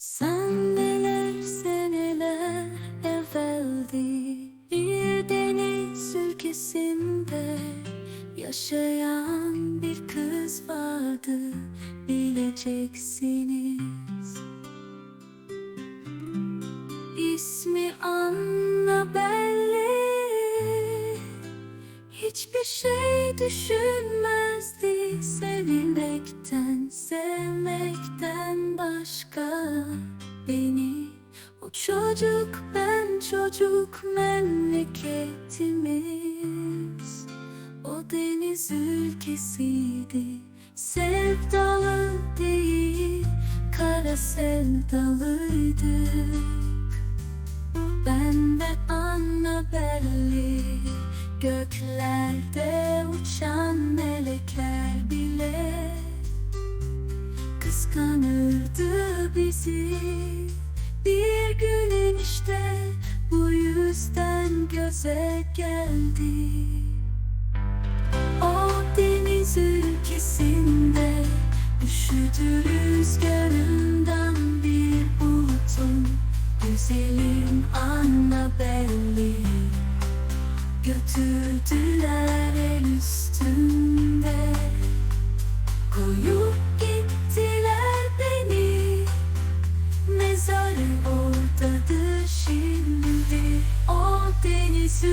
Sen neler seneler evveldi Bir deniz ülkesinde Yaşayan bir kız vardı Bileceksiniz. İsmi Annabelle Hiçbir şey düşünmezdi Sevilmekten, sevmekten başka Beni. O çocuk ben çocuk memleketimiz. O deniz ülkesiydi Sevdalı değil kara sevdalıydık Kıskanırdı bizi. Bir gün işte bu yüzden göze geldi sarı orta şimdi O deniz